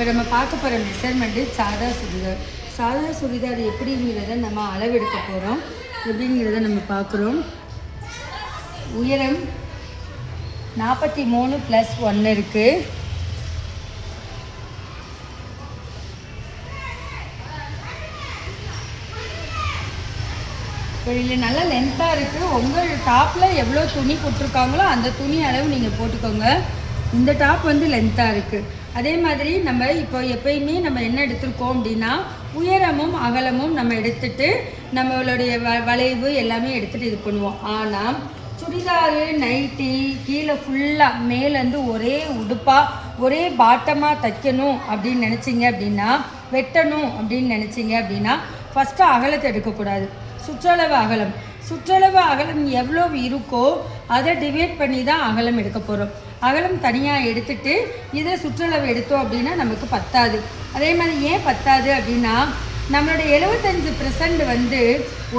இப்போ நம்ம பார்க்க போகிற மெஷர்மெண்ட்டு சாதா சுடிதார். சாதா சுடிதார் எப்படிங்கிறத நம்ம அளவெடுக்க போகிறோம் எப்படிங்கிறத நம்ம பார்க்குறோம். உயரம் நாற்பத்தி மூணு ப்ளஸ் ஒன்று இருக்குது இல்லை இதில் நல்லா லென்த்தாக இருக்குது உங்கள் டாப்பில் எவ்வளோ துணி போட்டிருக்காங்களோ அந்த துணி அளவு நீங்கள் போட்டுக்கோங்க. இந்த டாப் வந்து லென்த்தாக இருக்குது அதே மாதிரி நம்ம இப்போ எப்பயுமே நம்ம என்ன எடுத்திருக்கோம் அப்படின்னா உயரமும் அகலமும் நம்ம எடுத்துட்டு நம்மளுடைய வ வளைவு எல்லாமே எடுத்துகிட்டு இது பண்ணுவோம். ஆனால் சுடிதாரு நைட்டி கீழே ஃபுல்லாக மேலேருந்து ஒரே உடுப்பாக ஒரே பாட்டமாக தைக்கணும் அப்படின்னு நினச்சிங்க அப்படின்னா வெட்டணும் அப்படின்னு நினச்சிங்க அப்படின்னா ஃபஸ்ட்டு அகலத்தை எடுக்கக்கூடாது. சுற்றளவு அகலம். சுற்றளவு அகலம் எவ்வளோ இருக்கோ அதை டிவைட் பண்ணி தான் அகலம் எடுக்க போகிறோம் அகலம் தனியாக எடுத்துட்டு இதை சுற்றளவு எடுத்தோம் அப்படின்னா நமக்கு பத்தாது. அதே மாதிரி ஏன் பத்தாது அப்படின்னா நம்மளோட எழுபத்தஞ்சு பெர்சன்ட் வந்து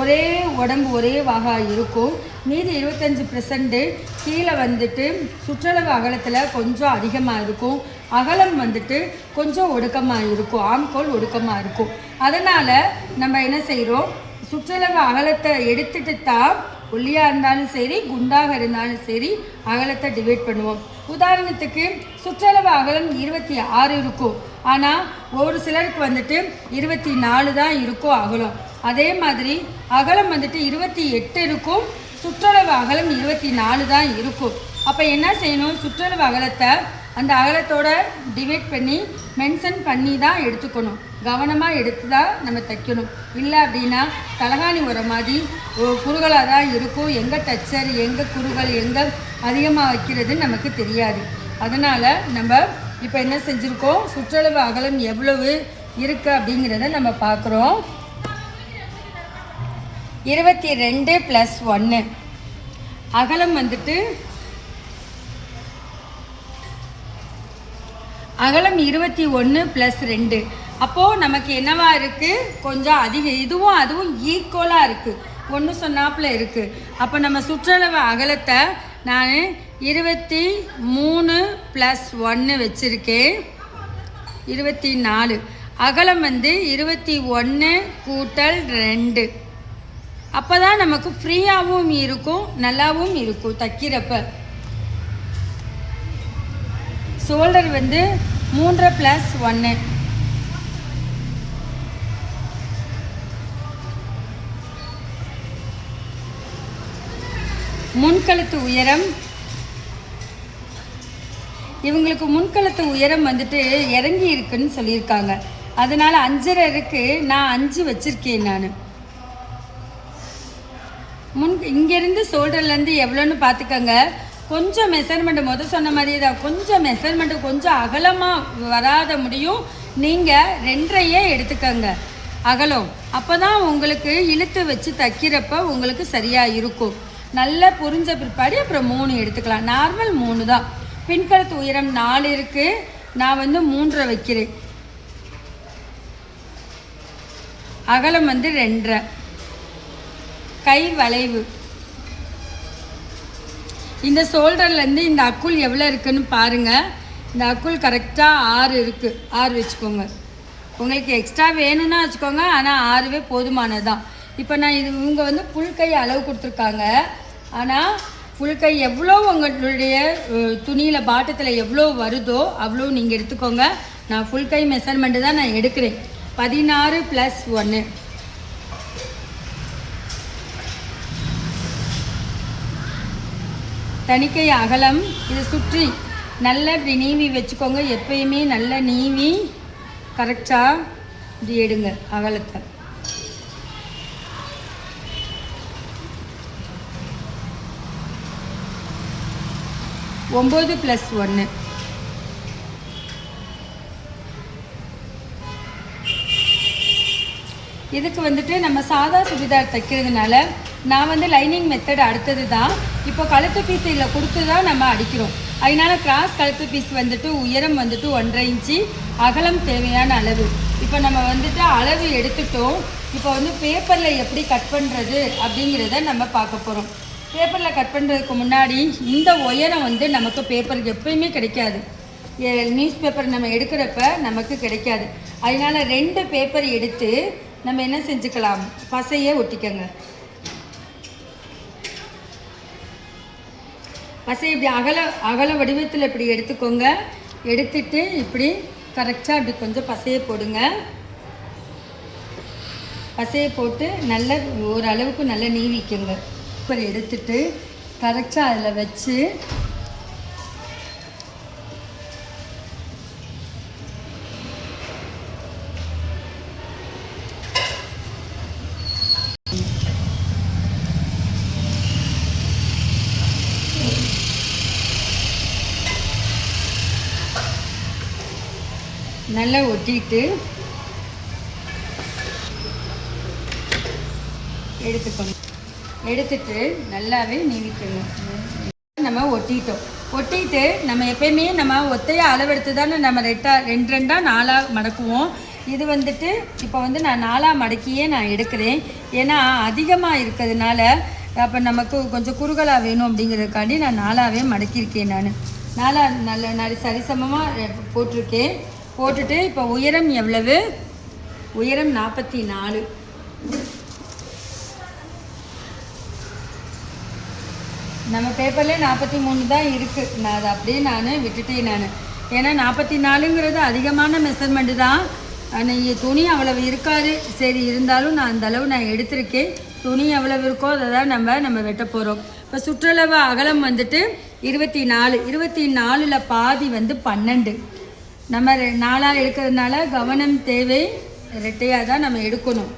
ஒரே உடம்பு ஒரே வாகாக இருக்கும். மீதி இருபத்தஞ்சு பெர்சன்ட்டு கீழே வந்துட்டு சுற்றளவு அகலத்தில் கொஞ்சம் அதிகமாக இருக்கும். அகலம் வந்துட்டு கொஞ்சம் ஒடுக்கமாக இருக்கும். ஆம்கோல் ஒடுக்கமாக இருக்கும். அதனால் நம்ம என்ன செய்கிறோம் சுற்றளவு அகலத்தை எடுத்துட்டு தான் ஒல்லியாக இருந்தாலும் சரி குண்டாக இருந்தாலும் சரி அகலத்தை டிவைட் பண்ணுவோம். உதாரணத்துக்கு சுற்றளவு அகலம் இருபத்தி ஆறு இருக்கும். ஆனால் ஒரு சிலருக்கு வந்துட்டு இருபத்தி நாலு தான் இருக்கும் அகலம். அதே மாதிரி அகலம் வந்துட்டு இருபத்தி எட்டு இருக்கும் சுற்றளவு அகலம் இருபத்தி நாலு தான் இருக்கும். அப்போ என்ன செய்யணும்? சுற்றளவு அகலத்தை அந்த அகலத்தோட டிவைட் பண்ணி மென்ஷன் பண்ணி தான் எடுத்துக்கணும். கவனமாக எடுத்து தான் நம்ம தைக்கணும். இல்லை அப்படின்னா தலகாணி உர மாதிரி குறுகலாக தான் இருக்கும். எங்கே டச்சர் எங்கே குறுகல் எங்கே அதிகமாக வைக்கிறதுன்னு நமக்கு தெரியாது. அதனால் நம்ம இப்போ என்ன செஞ்சுருக்கோம்? சுற்றளவு அகலம் எவ்வளவு இருக்குது அப்படிங்கிறத நம்ம பார்க்குறோம் இருபத்தி ரெண்டு ப்ளஸ் ஒன்று அகலம் வந்துட்டு அகலம் இருபத்தி ஒன்று ப்ளஸ் ரெண்டு. அப்போது நமக்கு என்னவா இருக்குது கொஞ்சம் அதிக இதுவும் அதுவும் ஈக்குவலாக இருக்குது ஒன்று சொன்னாப்பில் இருக்குது அப்போ நம்ம சுற்றளவு அகலத்தை நான் இருபத்தி மூணு ப்ளஸ் ஒன்று வச்சுருக்கேன். இருபத்தி நாலு அகலம் வந்து இருபத்தி ஒன்று கூட்டல் ரெண்டு. அப்போ தான் நமக்கு ஃப்ரீயாகவும் இருக்கும் நல்லாவும் இருக்கும் தைக்கிறப்ப. ஷோல்டர் வந்து மூன்றரை ப்ளஸ் ஒன்று முன்கழுத்து உயரம். இவங்களுக்கு முன்கழுத்து உயரம் வந்துட்டு இறங்கி இருக்குன்னு சொல்லியிருக்காங்க. அதனால அஞ்சரை இருக்கு நான் அஞ்சு வச்சிருக்கேன் நான். முன் இங்கேருந்து ஷோல்டர்லேருந்து எவ்வளோன்னு பார்த்துக்கோங்க. கொஞ்சம் மெஷர்மெண்ட் முதல் சொன்ன மாதிரியே தான். கொஞ்சம் மெஷர்மெண்ட்டு கொஞ்சம் அகலமாக வராத முடியும். நீங்கள் ரெண்டரையே எடுத்துக்கோங்க. அகலம். அப்போ தான் உங்களுக்கு இழுத்து வச்சு தைக்கிறப்ப உங்களுக்கு சரியாக இருக்கும். நல்லா புரிஞ்ச பிற்பாடு அப்புறம் மூணு எடுத்துக்கலாம். நார்மல் மூணு தான். பின்கழுத்து உயரம் நாலு இருக்குது நான் வந்து மூன்றரை வைக்கிறேன். அகலம் வந்து ரெண்டரை. கை வளைவு. இந்த ஷோல்டர்லேருந்து இந்த அக்குள் எவ்வளோ இருக்குன்னு பாருங்கள் இந்த அக்குள் கரெக்டாக ஆறு இருக்குது ஆறு வச்சுக்கோங்க. உங்களுக்கு எக்ஸ்ட்ரா வேணும்னா வச்சுக்கோங்க. ஆனால் ஆறுவே போதுமானது தான் இப்போ நான் இது இவங்க வந்து புல் கை அளவு கொடுத்துருக்காங்க. ஆனால் ஃபுல் கை எவ்வளோ உங்களுடைய துணியில் பாட்டத்தில் எவ்வளோ வருதோ அவ்வளோ நீங்கள் எடுத்துக்கோங்க. நான் ஃபுல் கை மெஷர்மெண்ட்டு தான் நான் எடுக்கிறேன். பதினாறு ப்ளஸ் ஒன்று தணிக்கை அகலம் இதை சுற்றி நல்ல இப்படி நீவி வச்சுக்கோங்க. எப்பயுமே நல்ல நீவி கரெக்டாக இப்படி எடுங்க அகலத்தை. ஒம்பது ப்ளஸ் ஒன்று இதுக்கு வந்துட்டு நம்ம சாதா சுடிதார் தைக்கிறதுனால நான் வந்து லைனிங் மெத்தட் அடுத்தது தான். இப்போ கழுத்து பீஸ் இதில் கொடுத்து தான் நம்ம அடிக்கிறோம். அதனால கிராஸ் கழுத்து பீஸ் வந்துட்டு உயரம் வந்துட்டு ஒன்றரை இன்ச்சு அகலம் தேவையான அளவு. இப்போ நம்ம வந்துட்டு அளவு எடுத்துட்டோம். இப்போ வந்து பேப்பரில் எப்படி கட் பண்ணுறது அப்படிங்கிறத நம்ம பார்க்க போகிறோம் பேப்பரில் கட் பண்ணுறதுக்கு முன்னாடி இந்த உயரம் வந்து நமக்கு பேப்பர் எப்பயுமே கிடைக்காது. நியூஸ் பேப்பர் நம்ம எடுக்கிறப்ப நமக்கு கிடைக்காது. அதனால ரெண்டு பேப்பர் எடுத்து நம்ம என்ன செஞ்சுக்கலாம்? பசையை ஒட்டிக்கோங்க. பசை இப்படி அகல அகல வடிவத்தில் இப்படி எடுத்துக்கோங்க. எடுத்துட்டு இப்படி கரெக்டாக இப்படி கொஞ்சம் பசையை போடுங்க. பசையை போட்டு நல்ல ஓரளவுக்கு நல்லா நீவிக்குங்க அப்புறம் எடுத்துட்டு கரெக்டாக அதில் வச்சு நல்லா ஒட்டிட்டு எடுத்துக்கணும். எடுத்துட்டு நல்லாவே நீவிக்கணும். நம்ம ஒட்டிட்டோம். ஒட்டிட்டு நம்ம எப்பயுமே நம்ம ஒத்தையாக அளவெடுத்து தானே நம்ம ரெட்டாக ரெண்டு ரெண்டாக நாலாக மடக்குவோம். இது வந்துட்டு இப்போ வந்து நான் நாலாக மடக்கியே நான் எடுக்கிறேன். ஏன்னா அதிகமாக இருக்கிறதுனால அப்போ நமக்கு கொஞ்சம் குறுகலாக வேணும் அப்படிங்கிறதுக்காண்டி நான் நாலாவே மடக்கியிருக்கேன் நான். நாலா நல்ல நல்ல சரிசமமாக போட்டிருக்கேன். போட்டுட்டு இப்போ உயரம் எவ்வளவு? உயரம் நாற்பத்தி நாலு. நம்ம பேப்பர்லேயே நாற்பத்தி மூணு தான் இருக்குது நான் அதை அப்படியே நான் விட்டுட்டேன் நான். ஏன்னா நாற்பத்தி நாலுங்கிறது அதிகமான மெஷர்மெண்ட்டு தான். நீங்கள் துணி அவ்வளவு இருக்காது. சரி இருந்தாலும் நான் அந்த அளவு நான் எடுத்திருக்கேன். துணி எவ்வளவு இருக்கோ அதை தான் நம்ம நம்ம வெட்ட போகிறோம் இப்போ சுற்றளவு அகலம் வந்துட்டு இருபத்தி நாலு. இருபத்தி நாலில் பாதி வந்து பன்னெண்டு. நம்ம ரெ- நாலாக எடுக்கிறதுனால கவனம் தேவை ரெட்டையாக தான் நம்ம எடுக்கணும்.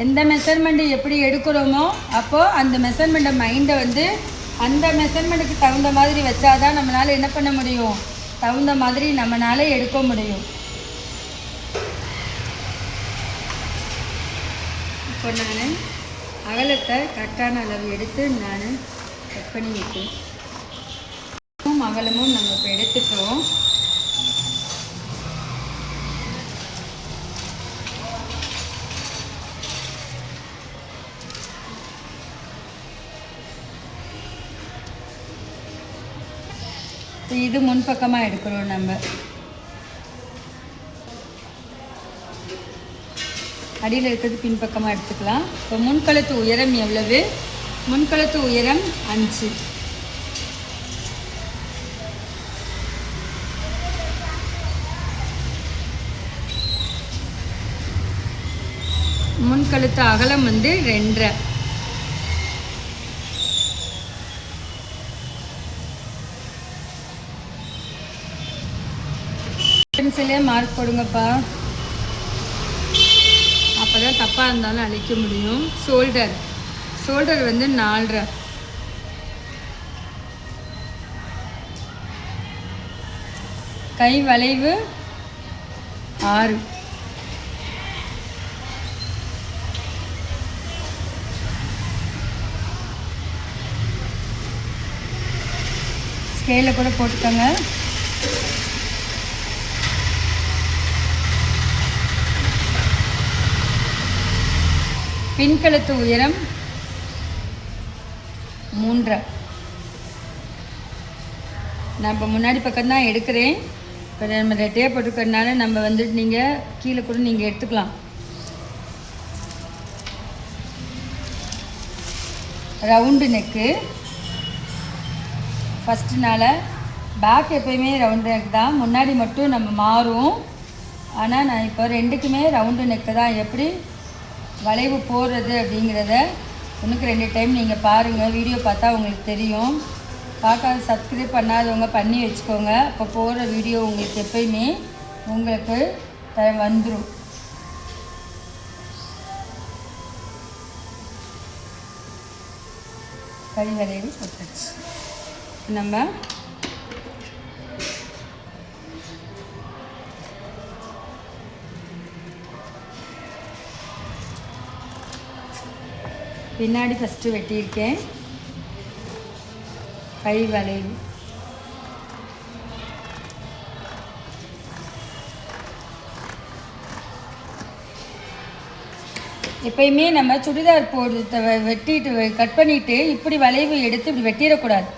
எந்த மெஷர்மெண்ட்டு எப்படி எடுக்கிறோமோ அப்போது அந்த மெஷர்மெண்ட்டை மைண்டை வந்து அந்த மெஷர்மெண்ட்டுக்கு தகுந்த மாதிரி வச்சாதான் நம்மளால் என்ன பண்ண முடியும்? தகுந்த மாதிரி நம்மளால் எடுக்க முடியும். இப்போ நான் அகலத்தை கரெக்டான அளவு எடுத்து நான் கட் பண்ணி வைப்பேன் அகலமும் நம்ம இப்போ எடுத்துக்கிறோம் இது முன்பக்கமாக எடுக்கிறோம் நம்ம. அடியில் இருக்கிறது பின்பக்கமாக எடுத்துக்கலாம். இப்போ முன்கழுத்து உயரம் எவ்வளவு? முன்கழுத்து உயரம் அஞ்சு. முன்கழுத்து அகலம் வந்து ரெண்டரை. பென்சிலே மார்க் போடுங்கப்பா. அப்போ தான் தப்பாக இருந்தாலும் அழிக்க முடியும். ஷோல்டர் ஷோல்டர் வந்து நாலரை. கை வளைவு ஆறு. ஸ்கேலில் கூட போட்டுக்கோங்க. பின்கழுத்து உயரம் மூன்றரை. நான் இப்போ முன்னாடி பக்கம் தான் எடுக்கிறேன். இப்போ நம்ம ரெட்டையாக போட்டுக்கிறதுனால நம்ம வந்துட்டு நீங்கள் கீழே கூட நீங்கள் எடுத்துக்கலாம். ரவுண்டு நெக்கு ஃபஸ்ட்டுனால பேக் எப்பயுமே ரவுண்டு நெக் தான். முன்னாடி மட்டும் நம்ம மாறும். ஆனால் நான் இப்போ ரெண்டுக்குமே ரவுண்டு நெக்கு தான். எப்படி? வளைவு போடுறது அப்படிங்கிறத ஒன்றுக்கு ரெண்டு டைம் நீங்கள் பாருங்கள் வீடியோ பார்த்தா உங்களுக்கு தெரியும். பார்க்காத சப்ஸ்கிரைப் பண்ணாதவங்க பண்ணி வச்சுக்கோங்க. அப்போ போடுற வீடியோ உங்களுக்கு எப்பயுமே உங்களுக்கு த வந்துடும் கை வளைவு போட்டாச்சு நம்ம பின்னாடி ஃபஸ்ட்டு வெட்டியிருக்கேன். கை வளைவு எப்பயுமே நம்ம சுடிதார் போடுறத வெட்டிட்டு கட் பண்ணிட்டு இப்படி வளைவு எடுத்து இப்படி வெட்டிடக்கூடாது.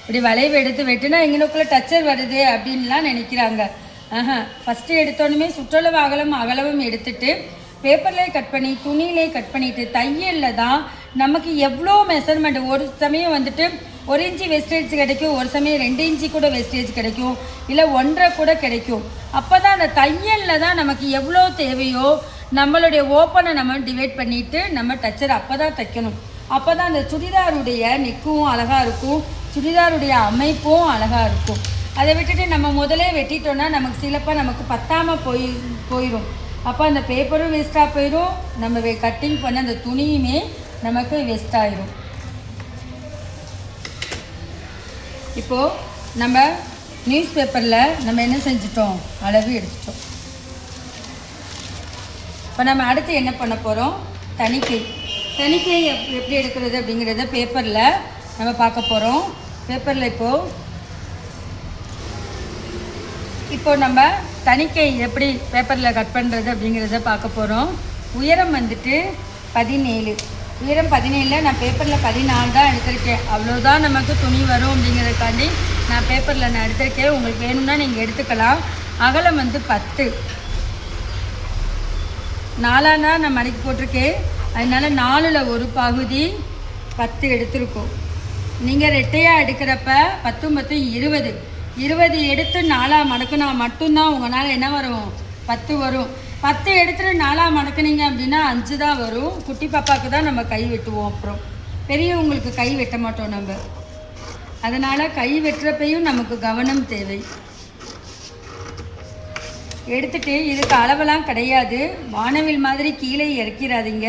இப்படி வளைவு எடுத்து வெட்டினா எங்களுக்குள்ளே டச்சர் வருது அப்படின்லாம் நினைக்கிறாங்க. ஆஹா ஃபஸ்ட்டு எடுத்தோடனே சுற்றளவு அகலம் அகலமும் எடுத்துட்டு பேப்பர்லேயே கட் பண்ணி துணியிலே கட் பண்ணிவிட்டு தையலில் தான் நமக்கு எவ்வளோ மெஷர்மெண்ட் ஒரு சமயம் வந்துட்டு ஒரு இன்ச்சு வெஸ்டேஜ் கிடைக்கும் ஒரு சமயம் ரெண்டு இன்ச்சு கூட வெஸ்டேஜ் கிடைக்கும் இல்லை ஒன்றரை கூட கிடைக்கும். அப்போ தான் அந்த தையலில் தான் நமக்கு எவ்வளோ தேவையோ நம்மளுடைய ஓப்பனை நம்ம டிவைட் பண்ணிவிட்டு நம்ம டச்சர் அப்போ தான் தைக்கணும். அப்போ தான் அந்த சுடிதாருடைய நெக்கும் அழகாக இருக்கும் சுடிதாருடைய அமைப்பும் அழகாக இருக்கும். அதை விட்டுட்டு நம்ம முதலே வெட்டிட்டோன்னா நமக்கு சிலப்பாக நமக்கு பத்தாமல் போய் போயிடும் அப்போ அந்த பேப்பரும் வேஸ்ட்டாக போயிடும் நம்ம கட்டிங் பண்ண அந்த துணியுமே நமக்கு வேஸ்ட் ஆயிரும். இப்போது நம்ம நியூஸ் பேப்பரில் நம்ம என்ன செஞ்சிட்டோம்? அளவு எடுத்துட்டோம். இப்போ நம்ம அடுத்து என்ன பண்ண போகிறோம் தணிக்கை. தணிக்கை எப் எப்படி எடுக்கிறது அப்படிங்கிறத பேப்பரில் நம்ம பார்க்க போகிறோம் பேப்பரில் இப்போது இப்போ நம்ம தணிக்கை எப்படி பேப்பரில் கட் பண்ணுறது அப்படிங்கிறத பார்க்க போகிறோம் உயரம் வந்துட்டு பதினேழு. உயரம் பதினேழில் நான் பேப்பரில் பதினாலு தான் எடுத்திருக்கேன். அவ்வளோதான் நமக்கு துணி வரும் அப்படிங்கிறதுக்காண்டி நான் பேப்பரில் நான் எடுத்திருக்கேன். உங்களுக்கு வேணும்னா நீங்கள் எடுத்துக்கலாம். அகலம் வந்து பத்து. நாலானா நான் மணிக்கு போட்டிருக்கேன். அதனால நாலில் ஒரு பகுதி பத்து எடுத்திருக்கோம். நீங்கள் ரெட்டையாக எடுக்கிறப்ப பத்தும் பத்தும் இருபது. இருபது எடுத்து நாலாக மடக்குனா மட்டும்தான் உங்களால் என்ன வரும்? பத்து வரும். பத்து எடுத்துட்டு நாலாக மடக்குனீங்க அப்படின்னா அஞ்சு தான் வரும். குட்டி பாப்பாவுக்கு தான் நம்ம கை வெட்டுவோம் அப்புறம். பெரியவங்களுக்கு கை வெட்ட மாட்டோம் நம்ம. அதனால் கை வெட்டுறப்பையும் நமக்கு கவனம் தேவை. எடுத்துட்டு இதுக்கு அளவெல்லாம் கிடையாது. வானவில் மாதிரி கீழே இறக்கிறாதீங்க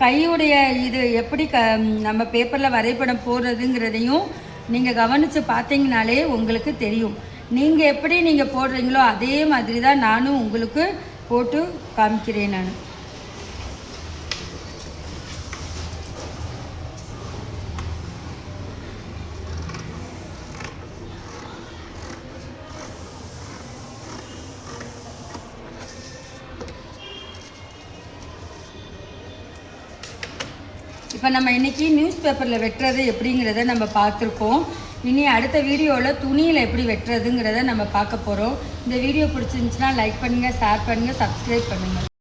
கையுடைய இது எப்படி க நம்ம பேப்பரில் வரைபடம் போடுறதுங்கிறதையும் நீங்கள் கவனித்து பார்த்தீங்கனாலே உங்களுக்கு தெரியும். நீங்கள் எப்படி நீங்கள் போடுறீங்களோ அதே மாதிரி தான் நானும் உங்களுக்கு போட்டு காமிக்கிறேன் நான். இப்போ நம்ம இன்றைக்கி நியூஸ் பேப்பரில் வெட்டுறது எப்படிங்கிறத நம்ம பார்த்துருக்கோம் இனி அடுத்த வீடியோவில் துணியில் எப்படி வெட்டுறதுங்கிறத நம்ம பார்க்க போகிறோம் இந்த வீடியோ பிடிச்சிருந்துச்சுன்னா லைக் பண்ணுங்கள் ஷேர் பண்ணுங்கள் சப்ஸ்கிரைப் பண்ணுங்கள்